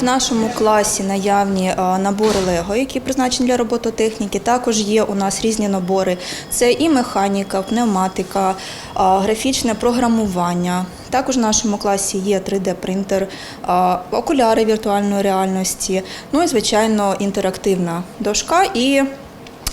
В нашому класі наявні е, набори Лего, які призначені для робототехніки. Також є у нас різні набори. Це і механіка, пневматика, е, графічне програмування. Також в нашому класі є 3D-принтер, е, окуляри віртуальної реальності, ну і звичайно інтерактивна дошка і.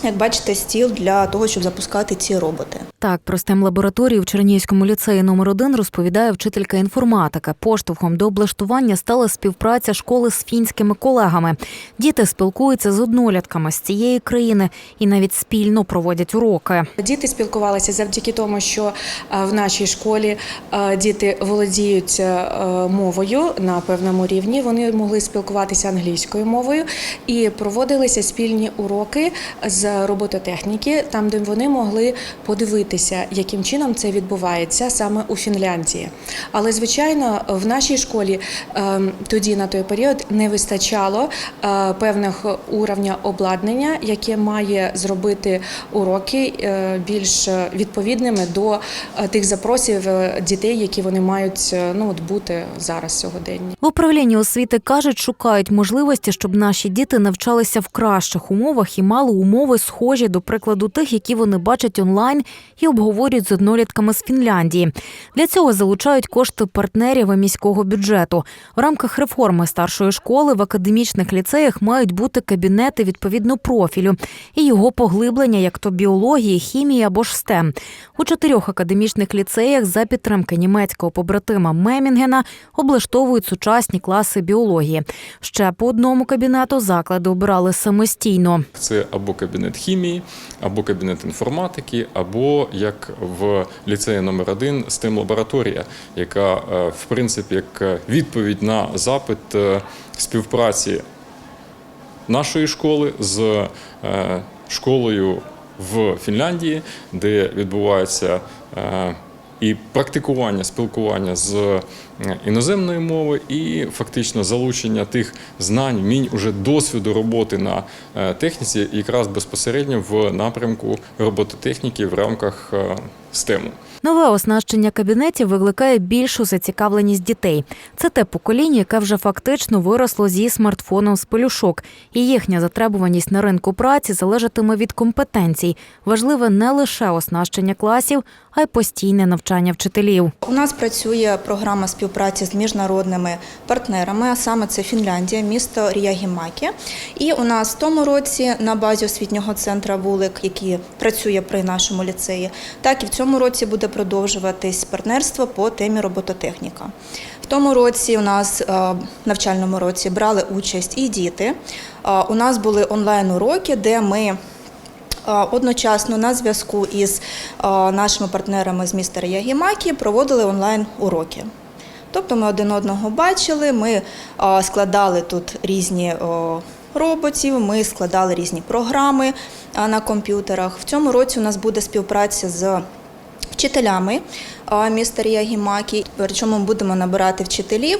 Як бачите, стіл для того, щоб запускати ці роботи. Так, про STEM лабораторії в Чернігівському ліцеї номер 1 розповідає вчителька інформатика. Поштовхом до облаштування стала співпраця школи з фінськими колегами. Діти спілкуються з однолітками з цієї країни і навіть спільно проводять уроки. Діти спілкувалися завдяки тому, що е, в нашій школі е, діти володіють е, мовою на певному рівні. Вони могли спілкуватися англійською мовою і проводилися спільні уроки з робототехніки, там де вони могли подивитися, яким чином це відбувається саме у Фінляндії. Але звичайно, в нашій школі е, тоді на той період не вистачало е, певних уровня обладнання, яке має зробити уроки е, більш відповідними до е, тих запросів дітей, які вони мають ну от бути зараз сьогодення. В управлінні освіти кажуть, шукають можливості, щоб наші діти навчалися в кращих умовах і мали умови схожі до прикладу тих, які вони бачать онлайн і обговорюють з однолітками з Фінляндії. Для цього залучають кошти партнерів і міського бюджету. В рамках реформи старшої школи в академічних ліцеях мають бути кабінети відповідно профілю і його поглиблення, як то біології, хімії або ж STEM. У чотирьох академічних ліцеях за підтримки німецького побратима Мемінгена облаштовують сучасні класи біології. Ще по одному кабінету заклади обирали самостійно. Це або кабінет хімії, або кабінет інформатики, або як в ліцеї номер 1 STEM лабораторія, яка е, в принципі як відповідь на запит е, співпраці нашої школи з е, школою в Фінляндії, де відбувається е, і практикування, спілкування з іноземною іноземної мови, і фактично залучення тих знань, вмінь, уже досвіду роботи на е, техніці, якраз безпосередньо в напрямку робототехніки в рамках СТЕМУ. Нове оснащення кабінетів викликає більшу зацікавленість дітей. Це те покоління, яке вже фактично виросло зі смартфоном з пелюшок, і їхня затребуваність на ринку праці залежатиме від компетенцій. Важливе не лише оснащення класів, а й постійне навчання вчителів. У нас працює програма співпраці з міжнародними партнерами, а саме це Фінляндія, місто Ріягімакі. І у нас в тому році на базі освітнього центру вулик, який працює при нашому ліцеї, так і в цьому році буде продовжуватись партнерство по темі робототехніка. В тому році у нас е, навчальному році брали участь і діти. Е, У нас були онлайн-уроки, де ми е, Одночасно на зв'язку із нашими партнерами з міста Ягімакі проводили онлайн-уроки. Тобто ми один одного бачили, ми складали тут різні роботів, ми складали різні програми на комп'ютерах. В цьому році у нас буде співпраця з вчителями міста Ріагімакі. Причому будемо набирати вчителів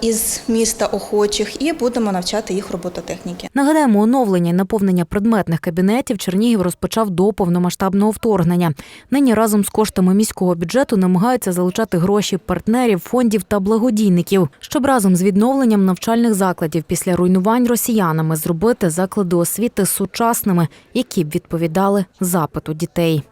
із міста охочих і будемо навчати їх робототехніки. Нагадаємо, оновлення і наповнення предметних кабінетів Чернігів розпочав до повномасштабного вторгнення. Нині разом з коштами міського бюджету намагаються залучати гроші партнерів, фондів та благодійників, щоб разом з відновленням навчальних закладів після руйнувань росіянами зробити заклади освіти сучасними, які б відповідали запиту дітей.